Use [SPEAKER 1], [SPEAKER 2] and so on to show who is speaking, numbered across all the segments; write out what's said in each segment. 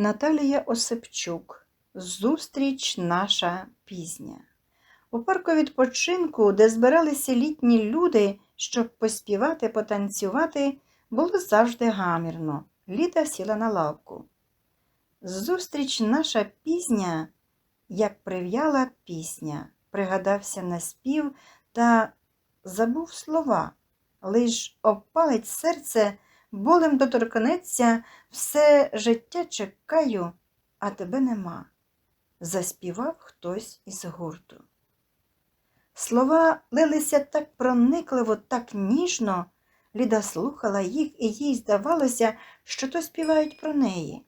[SPEAKER 1] Наталія Осипчук. Зустріч наша пізня. У парку відпочинку, де збиралися літні люди, щоб поспівати, потанцювати, було завжди гамірно. Ліда сіла на лавку. Зустріч наша пізня, як прив'яла пісня, пригадався наспів та забув слова. Лиш опалить серце, болем доторкнеться, все життя чекаю, а тебе нема. Заспівав хтось із гурту. Слова лилися так проникливо, так ніжно. Ліда слухала їх, і їй здавалося, що то співають про неї.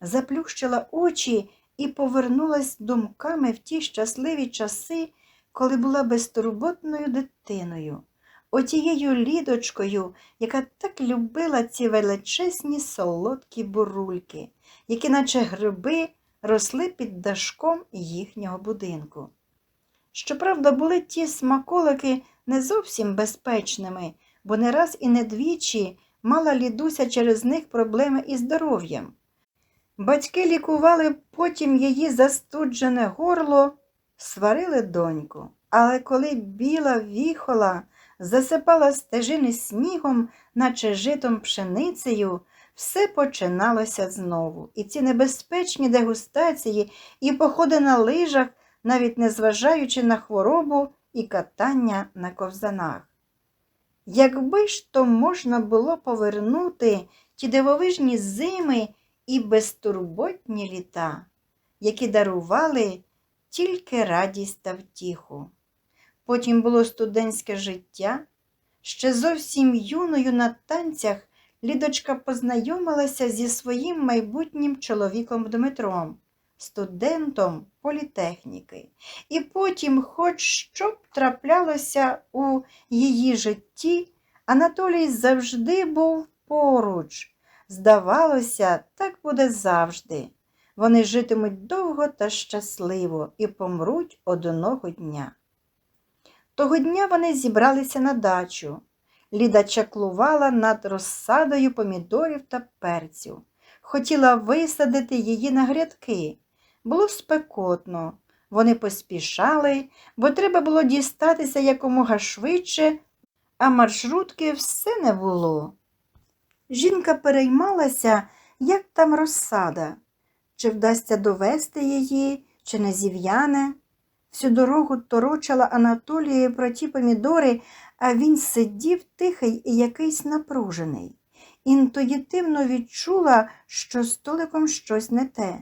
[SPEAKER 1] Заплющила очі і повернулась думками в ті щасливі часи, коли була безтурботною дитиною, отією лідочкою, яка так любила ці величезні солодкі бурульки, які, наче гриби, росли під дашком їхнього будинку. Щоправда, були ті смаколики не зовсім безпечними, бо не раз і не двічі мала лідуся через них проблеми із здоров'ям. Батьки лікували потім її застуджене горло, сварили доньку, але коли біла віхола засипала стежини снігом, наче житом пшеницею, все починалося знову. І ці небезпечні дегустації, і походи на лижах, навіть незважаючи на хворобу і катання на ковзанах. Якби ж то можна було повернути ті дивовижні зими і безтурботні літа, які дарували тільки радість та втіху. Потім було студентське життя. Ще зовсім юною на танцях Лідочка познайомилася зі своїм майбутнім чоловіком Дмитром, студентом політехніки. І потім, хоч що б траплялося у її житті, Анатолій завжди був поруч. Здавалося, так буде завжди. Вони житимуть довго та щасливо і помруть одного дня. Того дня вони зібралися на дачу. Ліда чаклувала над розсадою помідорів та перців. Хотіла висадити її на грядки. Було спекотно. Вони поспішали, бо треба було дістатися якомога швидше, а маршрутки все не було. Жінка переймалася, як там розсада, чи вдасться довести її, чи не зів'яне. Всю дорогу торочила Анатолію про ті помідори, а він сидів тихий і якийсь напружений. Інтуїтивно відчула, що з Толиком щось не те.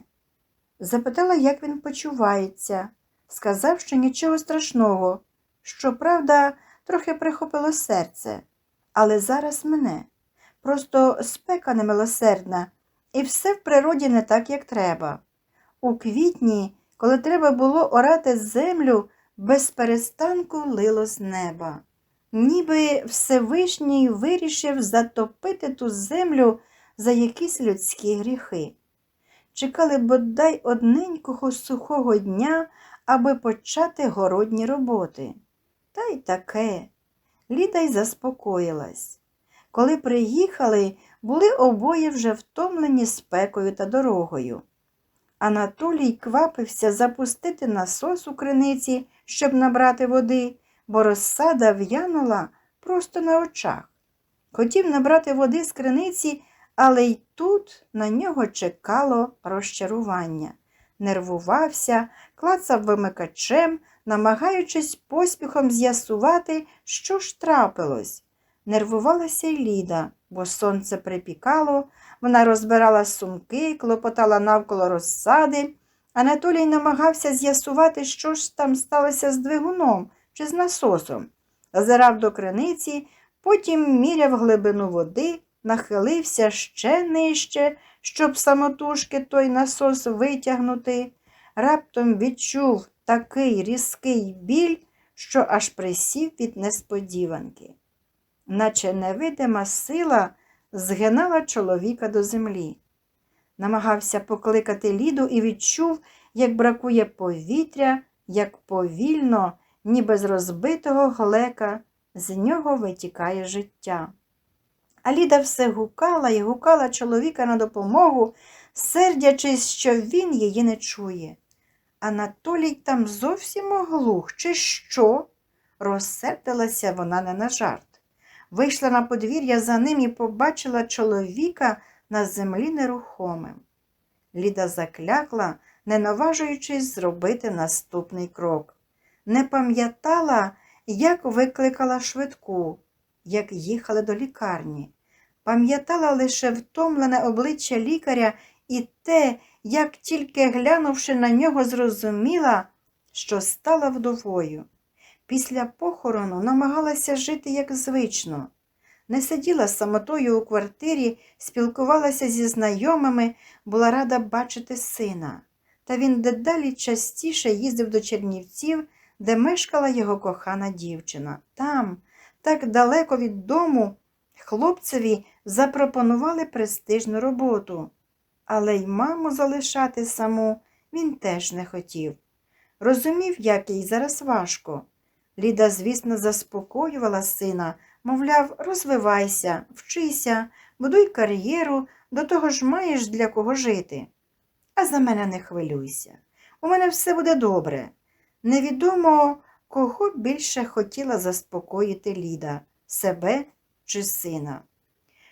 [SPEAKER 1] Запитала, як він почувається, сказав, що нічого страшного, щоправда, трохи прихопило серце, але зараз мене. Просто спека немилосердна, і все в природі не так, як треба. У квітні, коли треба було орати землю, без перестанку лило з неба. Ніби Всевишній вирішив затопити ту землю за якісь людські гріхи. Чекали бодай одненького сухого дня, аби почати городні роботи. Та й таке. Ліда й заспокоїлась. Коли приїхали, були обоє вже втомлені спекою та дорогою. Анатолій квапився запустити насос у криниці, щоб набрати води, бо розсада в'янула просто на очах. Хотів набрати води з криниці, але й тут на нього чекало розчарування. Нервувався, клацав вимикачем, намагаючись поспіхом з'ясувати, що ж трапилось. Нервувалася й Ліда, бо сонце припікало, вона розбирала сумки, клопотала навколо розсади. Анатолій намагався з'ясувати, що ж там сталося з двигуном чи з насосом. Зазирав до криниці, потім міряв глибину води, нахилився ще нижче, щоб самотужки той насос витягнути. Раптом відчув такий різкий біль, що аж присів від несподіванки. Наче невидима сила згинала чоловіка до землі. Намагався покликати Ліду і відчув, як бракує повітря, як повільно, ніби з розбитого глека, з нього витікає життя. А Ліда все гукала і гукала чоловіка на допомогу, сердячись, що він її не чує. Анатолій там зовсім оглух, чи що? Розсердилася вона не на жарт. Вийшла на подвір'я за ним і побачила чоловіка на землі нерухомим. Ліда заклякла, не наважуючись зробити наступний крок. Не пам'ятала, як викликала швидку, як їхали до лікарні. Пам'ятала лише втомлене обличчя лікаря і те, як тільки глянувши на нього, зрозуміла, що стала вдовою. Після похорону намагалася жити як звично. Не сиділа самотою у квартирі, спілкувалася зі знайомими, була рада бачити сина. Та він дедалі частіше їздив до Чернівців, де мешкала його кохана дівчина. Там, так далеко від дому, хлопцеві запропонували престижну роботу. Але й маму залишати саму він теж не хотів. Розумів, як їй зараз важко. Ліда, звісно, заспокоювала сина, мовляв, розвивайся, вчися, будуй кар'єру, до того ж маєш для кого жити. А за мене не хвилюйся. У мене все буде добре. Невідомо, кого більше хотіла заспокоїти Ліда себе чи сина.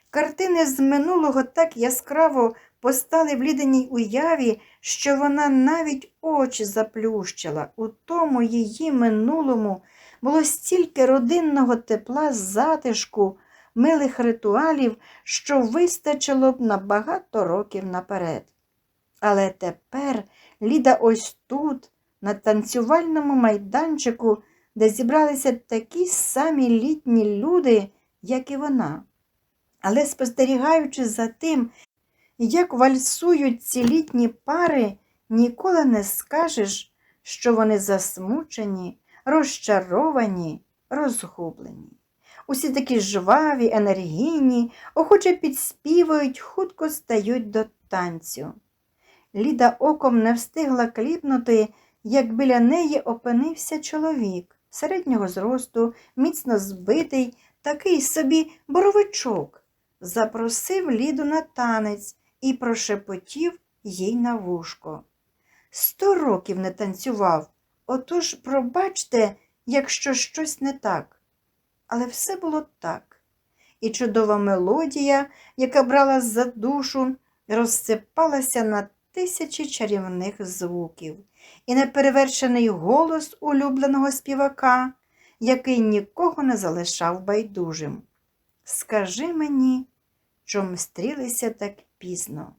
[SPEAKER 1] Картини з минулого так яскраво постали в ліденій уяві, що вона навіть очі заплющила. У тому її минулому було стільки родинного тепла, затишку, милих ритуалів, що вистачило б на багато років наперед. Але тепер Ліда ось тут, на танцювальному майданчику, де зібралися такі самі літні люди, як і вона. Але спостерігаючи за тим, як вальсують ці літні пари, ніколи не скажеш, що вони засмучені, розчаровані, розгублені. Усі такі жваві, енергійні, охоче підспівують, хутко стають до танцю. Ліда оком не встигла кліпнути, як біля неї опинився чоловік середнього зросту, міцно збитий, такий собі боровичок. Запросив Ліду на танець і прошепотів їй на вушко. Сто років не танцював, отож пробачте, якщо щось не так. Але все було так. І чудова мелодія, яка брала за душу, розсипалася на тисячі чарівних звуків, і неперевершений голос улюбленого співака, який нікого не залишав байдужим. Скажи мені, чом стрілися так пізно.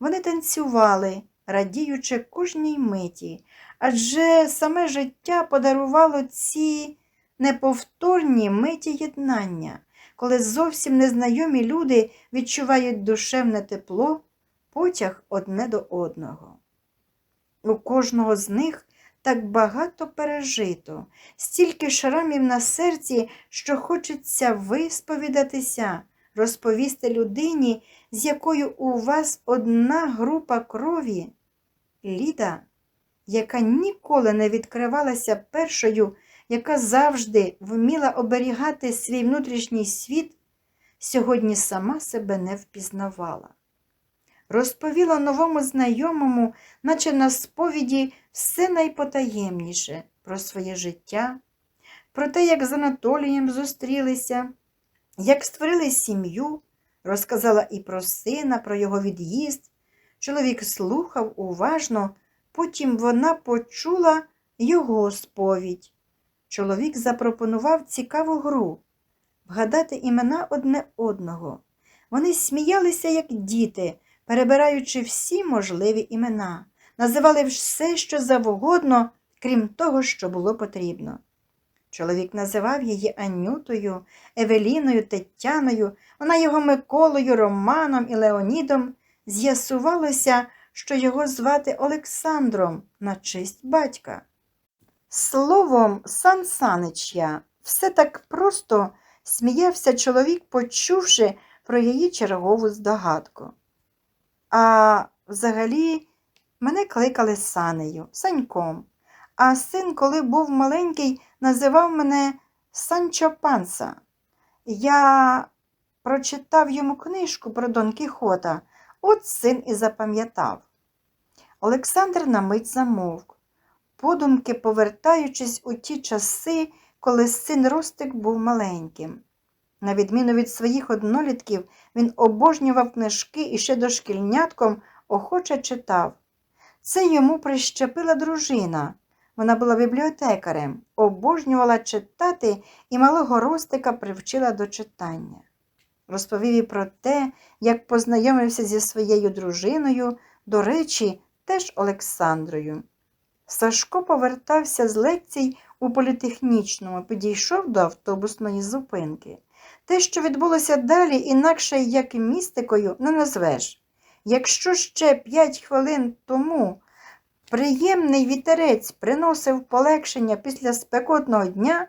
[SPEAKER 1] Вони танцювали, радіючи кожній миті, адже саме життя подарувало ці неповторні миті єднання, коли зовсім незнайомі люди відчувають душевне тепло, потяг одне до одного. У кожного з них так багато пережито, стільки шрамів на серці, що хочеться висповідатися, розповісти людині, з якою у вас одна група крові. Ліда, яка ніколи не відкривалася першою, яка завжди вміла оберігати свій внутрішній світ, сьогодні сама себе не впізнавала. Розповіла новому знайомому, наче на сповіді, все найпотаємніше про своє життя, про те, як з Анатолієм зустрілися, як створили сім'ю, розказала і про сина, про його від'їзд. Чоловік слухав уважно, потім вона почула його сповідь. Чоловік запропонував цікаву гру вгадати імена одне одного. Вони сміялися, як діти, перебираючи всі можливі імена, називали все, що завгодно, крім того, що було потрібно. Чоловік називав її Анютою, Евеліною, Тетяною, вона його Миколою, Романом і Леонідом. З'ясувалося, що його звати Олександром на честь батька. Словом, Сан Санич я, все так просто сміявся чоловік, почувши про її чергову здогадку. А взагалі мене кликали Санею, Саньком. А син, коли був маленький, називав мене Санчо Панса. Я прочитав йому книжку про Дон Кіхота, от син і запам'ятав. Олександр на мить замовк, подумки повертаючись у ті часи, коли син Ростик був маленьким. На відміну від своїх однолітків, він обожнював книжки і ще дошкільнятком охоче читав. Це йому прищепила дружина. Вона була бібліотекарем, обожнювала читати і малого Ростика привчила до читання. Розповів і про те, як познайомився зі своєю дружиною, до речі, теж Олександрою. Сашко повертався з лекцій у політехнічному, підійшов до автобусної зупинки. Те, що відбулося далі, інакше як містикою, не назвеш. Якщо ще п'ять хвилин тому приємний вітерець приносив полегшення після спекотного дня,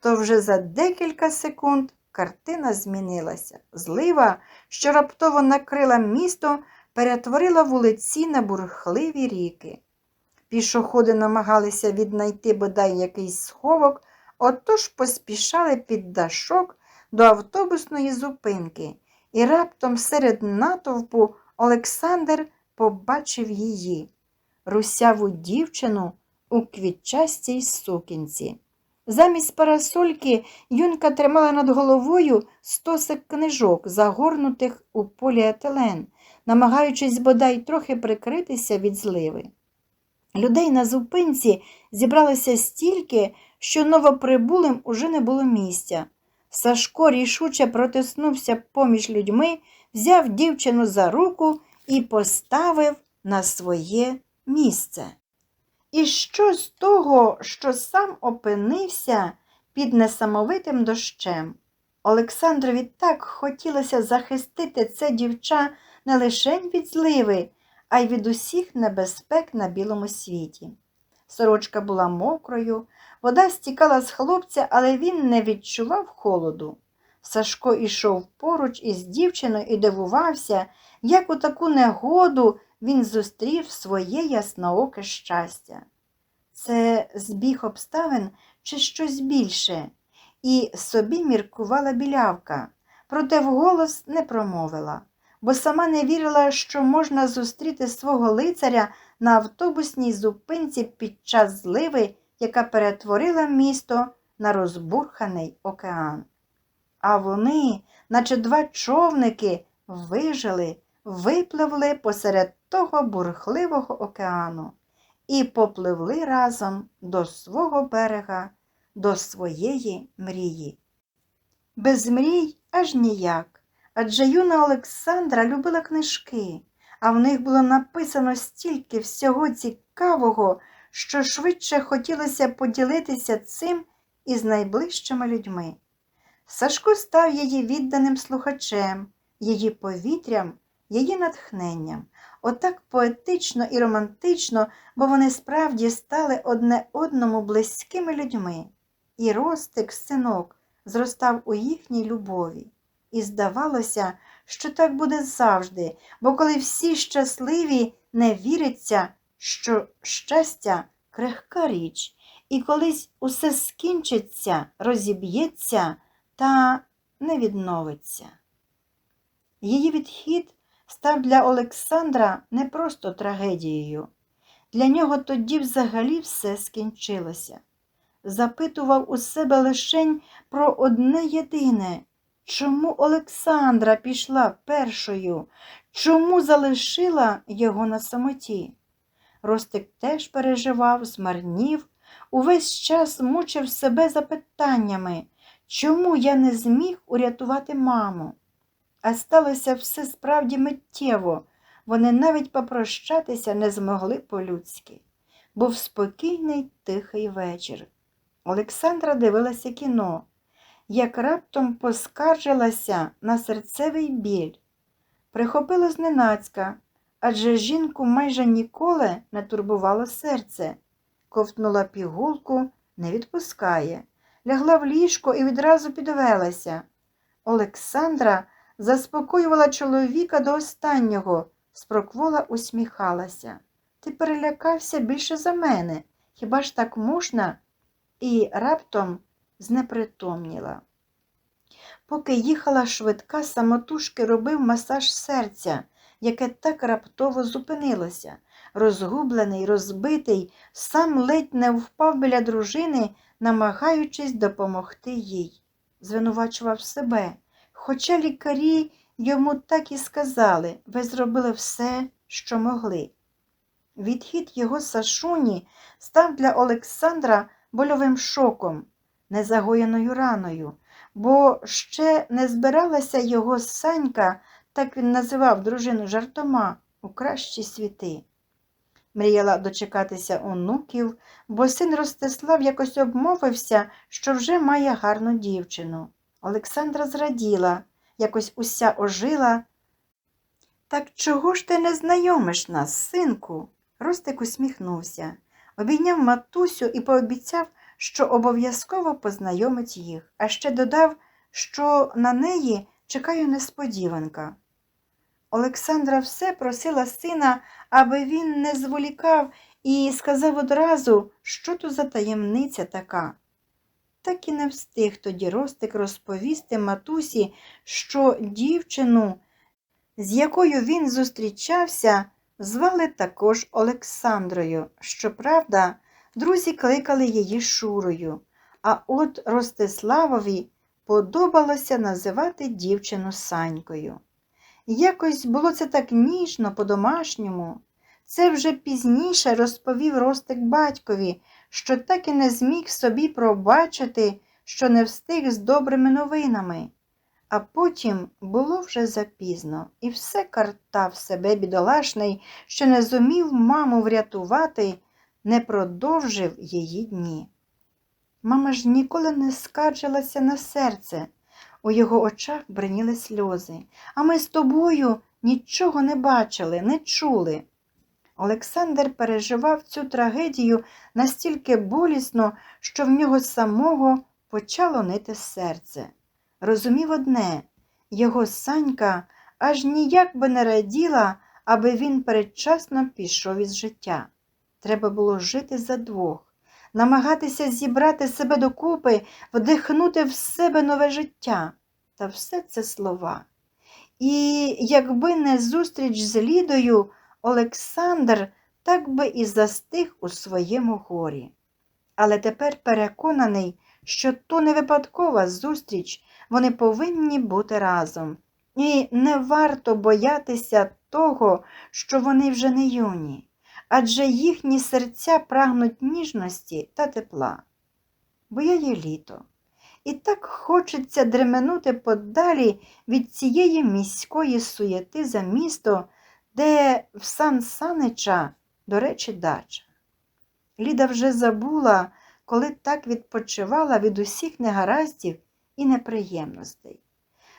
[SPEAKER 1] то вже за декілька секунд картина змінилася. Злива, що раптово накрила місто, перетворила вулиці на бурхливі ріки. Пішоходи намагалися віднайти бодай якийсь сховок, отож поспішали під дашок до автобусної зупинки, і раптом серед натовпу Олександр побачив її, русяву дівчину у квітчастій сукінці. Замість парасольки юнка тримала над головою стосик книжок, загорнутих у поліетилен, намагаючись бодай трохи прикритися від зливи. Людей на зупинці зібралося стільки, що новоприбулим уже не було місця. Сашко рішуче протиснувся поміж людьми, взяв дівчину за руку і поставив на своє місце. І що з того, що сам опинився під несамовитим дощем? Олександрові так хотілося захистити це дівча не лише від зливи, а й від усіх небезпек на білому світі. Сорочка була мокрою, вода стікала з хлопця, але він не відчував холоду. Сашко ішов поруч із дівчиною і дивувався, як у таку негоду він зустрів своє яснооке щастя. Це збіг обставин чи щось більше, і собі міркувала білявка, проте вголос не промовила, бо сама не вірила, що можна зустріти свого лицаря на автобусній зупинці під час зливи, яка перетворила місто на розбурханий океан. А вони, наче два човники, вижили, випливли посеред того бурхливого океану і попливли разом до свого берега, до своєї мрії. Без мрій аж ніяк, адже юна Олександра любила книжки, а в них було написано стільки всього цікавого, що швидше хотілося поділитися цим із найближчими людьми. Сашко став її відданим слухачем, її повітрям, її натхненням. Отак поетично і романтично, бо вони справді стали одне одному близькими людьми. І ростик, синок, зростав у їхній любові. І здавалося, що так буде завжди, бо коли всі щасливі, не віриться, що щастя крихка річ, і колись усе скінчиться, розіб'ється та не відновиться. Її відхід став для Олександра не просто трагедією. Для нього тоді взагалі все скінчилося. Запитував у себе лишень про одне єдине чому Олександра пішла першою, чому залишила його на самоті? Ростик теж переживав, змарнів, увесь час мучив себе запитаннями, чому я не зміг урятувати маму? А сталося все справді миттєво, вони навіть попрощатися не змогли по-людськи. Був спокійний тихий вечір. Олександра дивилася кіно, як раптом поскаржилася на серцевий біль. Прихопило зненацька, адже жінку майже ніколи не турбувало серце. Ковтнула пігулку, не відпускає, лягла в ліжко і відразу підвелася. Олександра заспокоювала чоловіка до останнього, спроквола усміхалася. Ти перелякався більше за мене. Хіба ж так можна? І раптом знепритомніла. Поки їхала швидка, самотужки робив масаж серця, яке так раптово зупинилося. Розгублений, розбитий, сам ледь не впав біля дружини, намагаючись допомогти їй. Звинувачував себе. Хоча лікарі йому так і сказали, ви зробили все, що могли. Відхід його Сашуні став для Олександра больовим шоком, незагоєною раною, бо ще не збиралася його Санька, так він називав дружину жартома, у кращі світи. Мріяла дочекатися онуків, бо син Ростислав якось обмовився, що вже має гарну дівчину. Олександра зраділа, якось уся ожила. Так чого ж ти не знайомиш нас, синку? Ростик усміхнувся, обійняв матусю і пообіцяв, що обов'язково познайомить їх, а ще додав, що на неї чекає несподіванка. Олександра все просила сина, аби він не зволікав і сказав одразу, що то за таємниця така. Так і не встиг тоді Ростик розповісти матусі, що дівчину, з якою він зустрічався, звали також Олександрою. Щоправда, друзі кликали її Шурою, а от Ростиславові подобалося називати дівчину Санькою. Якось було це так ніжно, по-домашньому. Це вже пізніше розповів Ростик батькові, що так і не зміг собі пробачити, що не встиг з добрими новинами. А потім було вже запізно, і все картав себе бідолашний, що не зумів маму врятувати, не продовжив її дні. Мама ж ніколи не скаржилася на серце. У його очах бриніли сльози, а ми з тобою нічого не бачили, не чули. Олександр переживав цю трагедію настільки болісно, що в нього самого почало нити серце. Розумів одне його санька аж ніяк би не раділа, аби він передчасно пішов із життя. Треба було жити за двох, намагатися зібрати себе докупи, вдихнути в себе нове життя. Та все це слова. І якби не зустріч з Лідою, Олександр так би і застиг у своєму горі. Але тепер переконаний, що то не випадкова зустріч, вони повинні бути разом. І не варто боятися того, що вони вже не юні, адже їхні серця прагнуть ніжності та тепла. Бо я є літо. І так хочеться дременути подалі від цієї міської суєти за місто, де в Сан Санича, до речі, дача. Ліда вже забула, коли так відпочивала від усіх негараздів і неприємностей.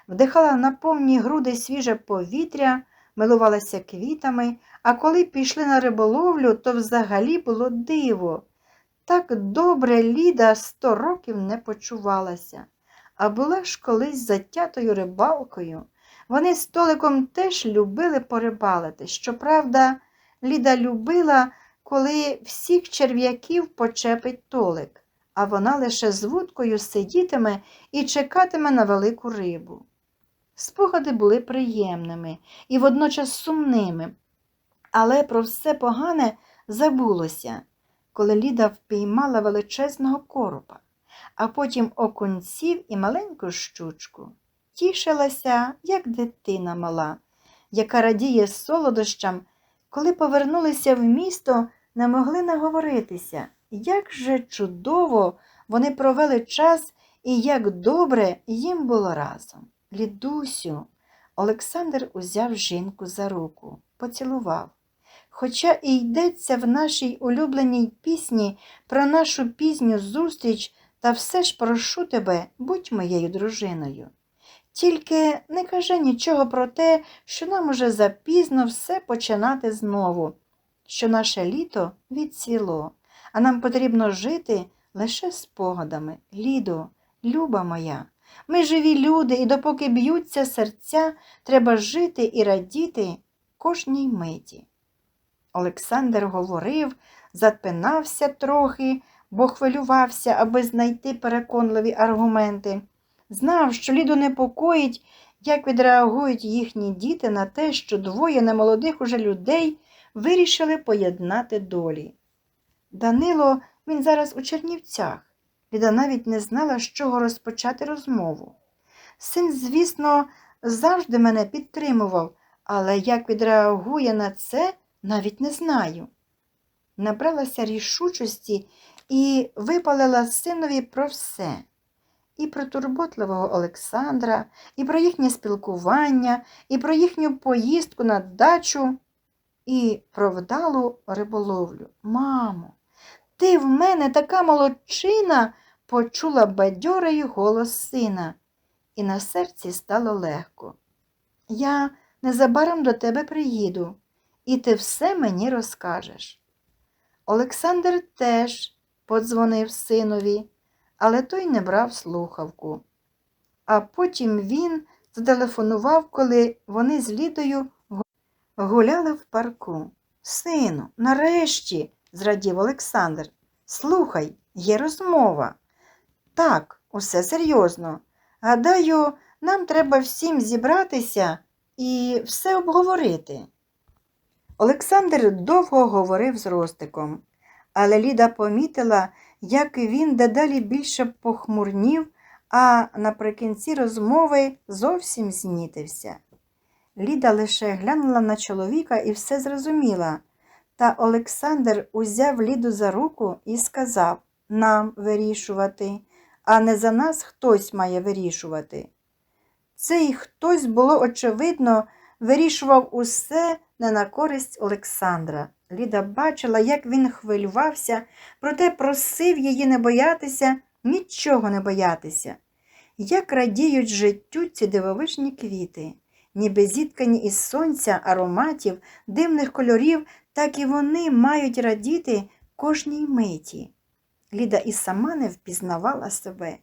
[SPEAKER 1] Вдихала на повні груди свіже повітря, милувалася квітами, а коли пішли на риболовлю, то взагалі було диво. Так добре Ліда сто років не почувалася, а була ж колись затятою рибалкою. Вони з Толиком теж любили порибалити. Щоправда, Ліда любила, коли всіх черв'яків почепить Толик, а вона лише з вудкою сидітиме і чекатиме на велику рибу. Спогади були приємними і водночас сумними, але про все погане забулося, коли Ліда впіймала величезного коропа, а потім окунців і маленьку щучку тішилася, як дитина мала, яка радіє солодощам, коли повернулися в місто, не могли наговоритися, як же чудово вони провели час і як добре їм було разом. Лідусю, Олександр узяв жінку за руку, поцілував. Хоча і йдеться в нашій улюбленій пісні про нашу пізню зустріч, та все ж прошу тебе, будь моєю дружиною. Тільки не кажи нічого про те, що нам уже запізно все починати знову, що наше літо відцвіло, а нам потрібно жити лише спогадами. Лідо, люба моя, ми живі люди, і допоки б'ються серця, треба жити і радіти кожній миті. Олександр говорив, запинався трохи, бо хвилювався, аби знайти переконливі аргументи. Знав, що Ліду непокоїть, як відреагують їхні діти на те, що двоє немолодих уже людей вирішили поєднати долі. Данило, він зараз у Чернівцях. Ліда навіть не знала, з чого розпочати розмову. Син, звісно, завжди мене підтримував, але як відреагує на це, навіть не знаю. Набралася рішучості і випалила синові про все. І про турботливого Олександра, і про їхнє спілкування, і про їхню поїздку на дачу, і про вдалу риболовлю. Мамо, ти в мене така молодчина, почула бадьорий голос сина, і на серці стало легко. Я незабаром до тебе приїду, і ти все мені розкажеш. Олександр теж подзвонив синові, але той не брав слухавку. А потім він зателефонував, коли вони з Лідою гуляли в парку. Сину, нарешті, зрадів Олександр. Слухай, є розмова. Так, усе серйозно. Гадаю, нам треба всім зібратися і все обговорити. Олександр довго говорив з Ростиком, але Ліда помітила, як він дедалі більше похмурнів, а наприкінці розмови зовсім знітився. Ліда лише глянула на чоловіка і все зрозуміла. Та Олександр узяв Ліду за руку і сказав нам вирішувати, а не за нас хтось має вирішувати. Цей хтось, було очевидно, вирішував усе не на користь Олександра. Ліда бачила, як він хвилювався, проте просив її не боятися, нічого не боятися. Як радіють життю ці дивовижні квіти, ніби зіткані із сонця, ароматів, дивних кольорів, так і вони мають радіти кожній миті. Ліда і сама не впізнавала себе.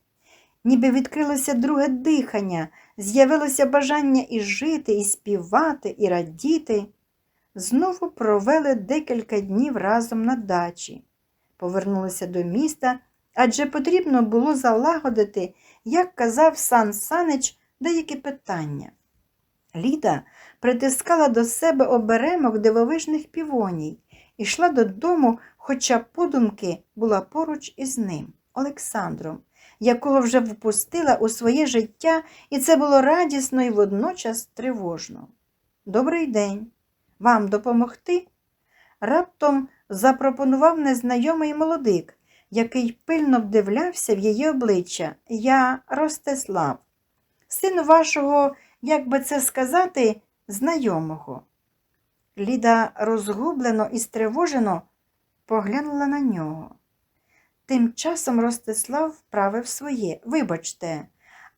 [SPEAKER 1] Ніби відкрилося друге дихання, з'явилося бажання і жити, і співати, і радіти. Знову провели декілька днів разом на дачі. Повернулися до міста, адже потрібно було залагодити, як казав Сан Санич, деякі питання. Ліда притискала до себе оберемок дивовижних півоній, ішла додому, хоча подумки була поруч із ним, Олександром, якого вже впустила у своє життя, і це було радісно і водночас тривожно. Добрий день. Вам допомогти? Раптом запропонував незнайомий молодик, який пильно вдивлявся в її обличчя. Я Ростислав, син вашого, як би це сказати, знайомого. Ліда розгублено і стривожено поглянула на нього. Тим часом Ростислав вправив своє. Вибачте,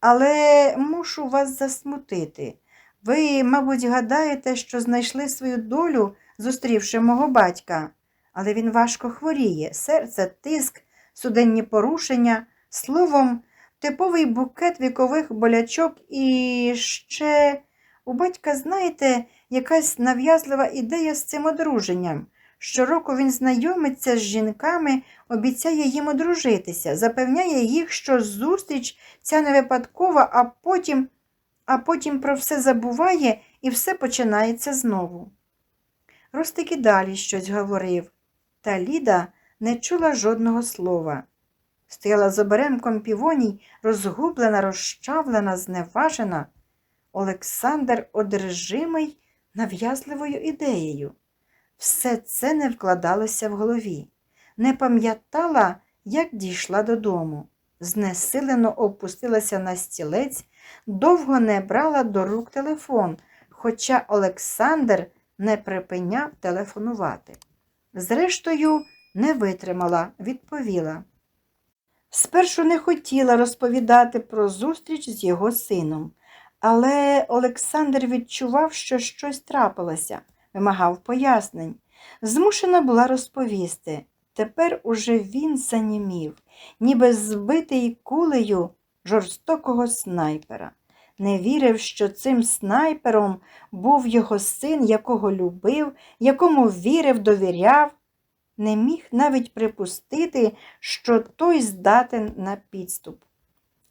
[SPEAKER 1] але мушу вас засмутити. Ви, мабуть, гадаєте, що знайшли свою долю, зустрівши мого батька, але він важко хворіє, серце, тиск, суденні порушення, словом, типовий букет вікових болячок і ще у батька, знаєте, якась нав'язлива ідея з цим одруженням. Щороку він знайомиться з жінками, обіцяє їм одружитися, запевняє їх, що зустріч ця не випадкова, а потім а потім про все забуває і все починається знову. Ростик і далі щось говорив, та Ліда не чула жодного слова. Стояла з оберемком півоній, розгублена, розчавлена, зневажена. Олександр одержимий нав'язливою ідеєю. Все це не вкладалося в голові, не пам'ятала, як дійшла додому. Знесилено опустилася на стілець, довго не брала до рук телефон, хоча Олександр не припиняв телефонувати. Зрештою, не витримала, відповіла. Спершу не хотіла розповідати про зустріч з його сином, але Олександр відчував, що щось трапилося, вимагав пояснень. Змушена була розповісти. Тепер уже він занімів, ніби збитий кулею жорстокого снайпера. Не вірив, що цим снайпером був його син, якого любив, якому вірив, довіряв. Не міг навіть припустити, що той здатен на підступ.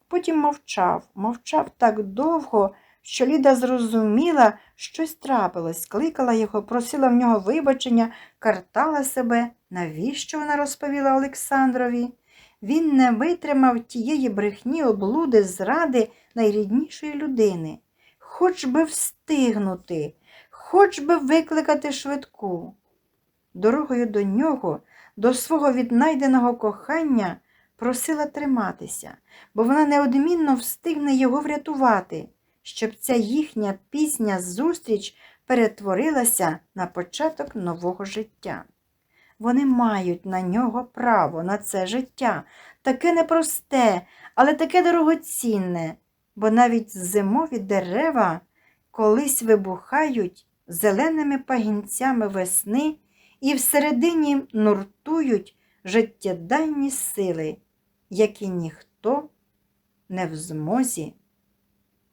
[SPEAKER 1] потім мовчав, мовчав так довго, що Ліда зрозуміла, щось трапилось, кликала його, просила в нього вибачення, картала себе, навіщо вона розповіла Олександрові. Він не витримав тієї брехні, облуди, зради найріднішої людини. Хоч би встигнути, хоч би викликати швидку. Дорогою до нього, до свого віднайденого кохання, просила триматися, бо вона неодмінно встигне його врятувати, щоб ця їхня пісня зустріч перетворилася на початок нового життя. Вони мають на нього право, на це життя, таке непросте, але таке дорогоцінне, бо навіть зимові дерева колись вибухають зеленими пагінцями весни і всередині нуртують життєдайні сили, які ніхто не в змозі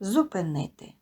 [SPEAKER 1] зупинити.